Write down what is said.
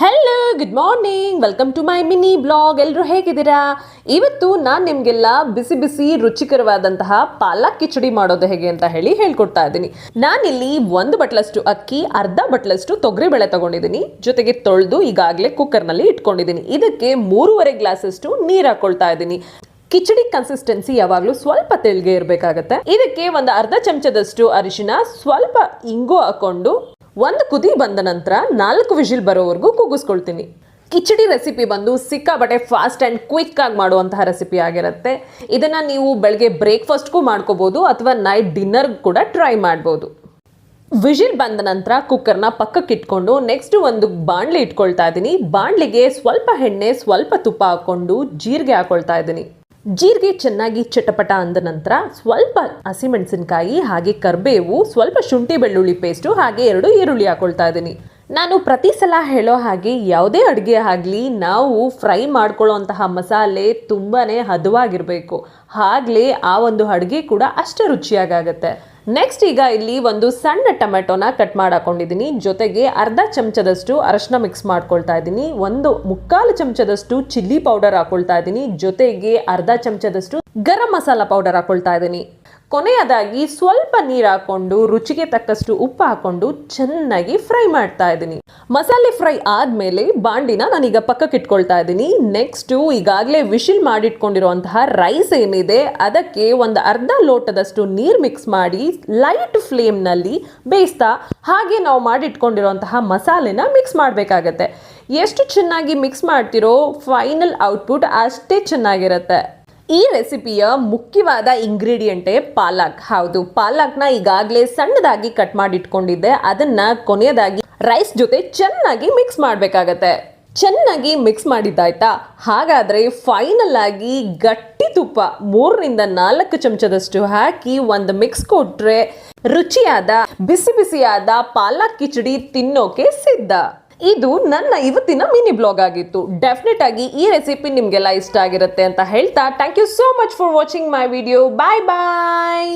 Hello good morning welcome to my mini blog ಎಲ್ಲರೂ ಹೇಗಿದ್ದೀರಾ? ಇವತ್ತು ನಾನು ನಿಮಗೆಲ್ಲ ಬಿಸಿ ಬಿಸಿ ರುಚಿಕರವಾದಂತಹ ಪಾಲಕ್ ಕಿಚಡಿ ಮಾಡೋದು ಹೇಗೆ ಅಂತ ಹೇಳಿ ಹೇಳ್ಕೊಡ್ತಾ ಇದ್ದೀನಿ. ನಾನಿಲ್ಲಿ ಒಂದು ಬಟ್ಲಷ್ಟು ಅಕ್ಕಿ, ಅರ್ಧ ಬಟ್ಲಷ್ಟು ತೊಗರಿಬೇಳೆ ತೊಗೊಂಡಿದ್ದೀನಿ. ಜೊತೆಗೆ ತೊಳೆದು ಈಗಾಗಲೇ ಕುಕ್ಕರ್ನಲ್ಲಿ ಇಟ್ಕೊಂಡಿದ್ದೀನಿ. ಇದಕ್ಕೆ ಮೂರುವರೆ ಗ್ಲಾಸಷ್ಟು ನೀರು ಹಾಕೊಳ್ತಾ ಇದ್ದೀನಿ. ಕಿಚಡಿ ಕನ್ಸಿಸ್ಟೆನ್ಸಿ ಯಾವಾಗಲೂ ಸ್ವಲ್ಪ ತೆಳ್ಗೆ ಇರಬೇಕಾಗತ್ತೆ. ಇದಕ್ಕೆ ಒಂದು ಅರ್ಧ ಚಮಚದಷ್ಟು ಅರಿಶಿನ ಸ್ವಲ್ಪ ಇಂಗು ಹಾಕೊಂಡು ಒಂದು ಕುದಿ ಬಂದ ನಂತರ ನಾಲ್ಕು ವಿಜಿಲ್ ಬರೋವರೆಗೂ ಕೂಗಿಸ್ಕೊಳ್ತೀನಿ. ಕಿಚಡಿ ರೆಸಿಪಿ ಬಂದು ಸಿಕ್ಕಾಬಟ್ಟೆ ಫಾಸ್ಟ್ ಆ್ಯಂಡ್ ಆಗಿ ಮಾಡುವಂತಹ ರೆಸಿಪಿ ಆಗಿರುತ್ತೆ. ಇದನ್ನು ನೀವು ಬೆಳಗ್ಗೆ ಬ್ರೇಕ್ಫಾಸ್ಟ್ಗೂ ಮಾಡ್ಕೋಬೋದು ಅಥವಾ ನೈಟ್ ಡಿನ್ನರ್ ಕೂಡ ಟ್ರೈ ಮಾಡ್ಬೋದು. ವಿಜಿಲ್ ಬಂದ ನಂತರ ಕುಕ್ಕರ್ನ ಪಕ್ಕಕ್ಕೆ ಇಟ್ಕೊಂಡು ನೆಕ್ಸ್ಟ್ ಒಂದು ಬಾಣಲೆ ಇಟ್ಕೊಳ್ತಾ ಇದ್ದೀನಿ. ಬಾಣಲೆಗೆ ಸ್ವಲ್ಪ ಎಣ್ಣೆ, ಸ್ವಲ್ಪ ತುಪ್ಪ ಹಾಕೊಂಡು ಜೀರಿಗೆ ಹಾಕೊಳ್ತಾ ಇದ್ದೀನಿ. ಜೀರಿಗೆ ಚೆನ್ನಾಗಿ ಚಟಪಟ ಅಂದ ನಂತರ ಸ್ವಲ್ಪ ಹಸಿಮೆಣಸಿನಕಾಯಿ ಹಾಗೆ ಕರ್ಬೇವು, ಸ್ವಲ್ಪ ಶುಂಠಿ ಬೆಳ್ಳುಳ್ಳಿ ಪೇಸ್ಟು ಹಾಗೆ ಎರಡು ಈರುಳ್ಳಿ ಹಾಕೊಳ್ತಾ ಇದ್ದೀನಿ. ನಾನು ಪ್ರತಿ ಸಲ ಹೇಳೋ ಹಾಗೆ ಯಾವುದೇ ಅಡುಗೆ ಆಗಲಿ, ನಾವು ಫ್ರೈ ಮಾಡ್ಕೊಳ್ಳೋಂತಹ ಮಸಾಲೆ ತುಂಬಾ ಹದವಾಗಿರಬೇಕು. ಆಗಲೇ ಆ ಒಂದು ಅಡುಗೆ ಕೂಡ ಅಷ್ಟೇ ರುಚಿಯಾಗತ್ತೆ ನೆಕ್ಸ್ಟ್ ಈಗ ಇಲ್ಲಿ ಒಂದು ಸಣ್ಣ ಟೊಮೆಟೊನ ಕಟ್ ಮಾಡಾಕೊಂಡಿದ್ದೀನಿ. ಜೊತೆಗೆ ಅರ್ಧ ಚಮಚದಷ್ಟು ಅರಶಿನ ಮಿಕ್ಸ್ ಮಾಡ್ಕೊಳ್ತಾ ಇದ್ದೀನಿ. ಒಂದು ಮುಕ್ಕಾಲು ಚಮಚದಷ್ಟು ಚಿಲ್ಲಿ ಪೌಡರ್ ಹಾಕೊಳ್ತಾ ಇದ್ದೀನಿ. ಜೊತೆಗೆ ಅರ್ಧ ಚಮಚದಷ್ಟು ಗರಂ ಮಸಾಲ ಪೌಡರ್ ಹಾಕೊಳ್ತಾ ಇದ್ದೀನಿ. ಕೊನೆಯದಾಗಿ ಸ್ವಲ್ಪ ನೀರು ಹಾಕೊಂಡು, ರುಚಿಗೆ ತಕ್ಕಷ್ಟು ಉಪ್ಪು ಹಾಕೊಂಡು ಚೆನ್ನಾಗಿ ಫ್ರೈ ಮಾಡ್ತಾ ಇದ್ದೀನಿ. ಮಸಾಲೆ ಫ್ರೈ ಆದಮೇಲೆ ಬಾಂಡಿನ ನಾನೀಗ ಪಕ್ಕಕ್ಕೆ ಇಟ್ಕೊಳ್ತಾ ಇದ್ದೀನಿ. ನೆಕ್ಸ್ಟು ಈಗಾಗಲೇ ವಿಶಿಲ್ ಮಾಡಿಟ್ಕೊಂಡಿರುವಂತಹ ರೈಸ್ ಏನಿದೆ, ಅದಕ್ಕೆ ಒಂದು ಅರ್ಧ ಲೋಟದಷ್ಟು ನೀರು ಮಿಕ್ಸ್ ಮಾಡಿ ಲೈಟ್ ಫ್ಲೇಮ್ನಲ್ಲಿ ಬೇಯಿಸ್ತಾ, ಹಾಗೆ ನಾವು ಮಾಡಿಟ್ಕೊಂಡಿರುವಂತಹ ಮಸಾಲೆನ ಮಿಕ್ಸ್ ಮಾಡಬೇಕಾಗತ್ತೆ. ಎಷ್ಟು ಚೆನ್ನಾಗಿ ಮಿಕ್ಸ್ ಮಾಡ್ತಿರೋ ಫೈನಲ್ ಔಟ್ಪುಟ್ ಅಷ್ಟೇ ಚೆನ್ನಾಗಿರುತ್ತೆ. ಈ ರೆಸಿಪಿಯ ಮುಖ್ಯವಾದ ಇಂಗ್ರೀಡಿಯೆಂಟೇ ಪಾಲಕ್. ಹೌದು, ಪಾಲಕ್ನ ಈಗಾಗಲೇ ಸಣ್ಣದಾಗಿ ಕಟ್ ಮಾಡಿ ಇಟ್ಕೊಂಡಿದ್ದೆ ಅದನ್ನ ಕೊನೆಯದಾಗಿ ರೈಸ್ ಜೊತೆ ಚೆನ್ನಾಗಿ ಮಿಕ್ಸ್ ಮಾಡಬೇಕಾಗತ್ತೆ. ಚೆನ್ನಾಗಿ ಮಿಕ್ಸ್ ಮಾಡಿದ್ದಾಯ್ತಾ? ಹಾಗಾದ್ರೆ ಫೈನಲ್ ಆಗಿ ಗಟ್ಟಿ ತುಪ್ಪ ಮೂರರಿಂದ ನಾಲ್ಕು ಚಮಚದಷ್ಟು ಹಾಕಿ ಒಂದು ಮಿಕ್ಸ್ ಕೊಟ್ರೆ ರುಚಿಯಾದ, ಬಿಸಿ ಬಿಸಿಯಾದ ಪಾಲಕ್ ಕಿಚಡಿ ತಿನ್ನೋಕೆ ಸಿದ್ಧ. ಇದು ನನ್ನ ಇವತ್ತಿನ ಮಿನಿ ಬ್ಲಾಗ್ ಆಗಿತ್ತು. ಡೆಫಿನೆಟ್ ಆಗಿ ಈ ರೆಸಿಪಿ ನಿಮಗೆಲ್ಲ ಇಷ್ಟ ಆಗಿರುತ್ತೆ ಅಂತ ಹೇಳ್ತಾ thank you so much for watching my video bye bye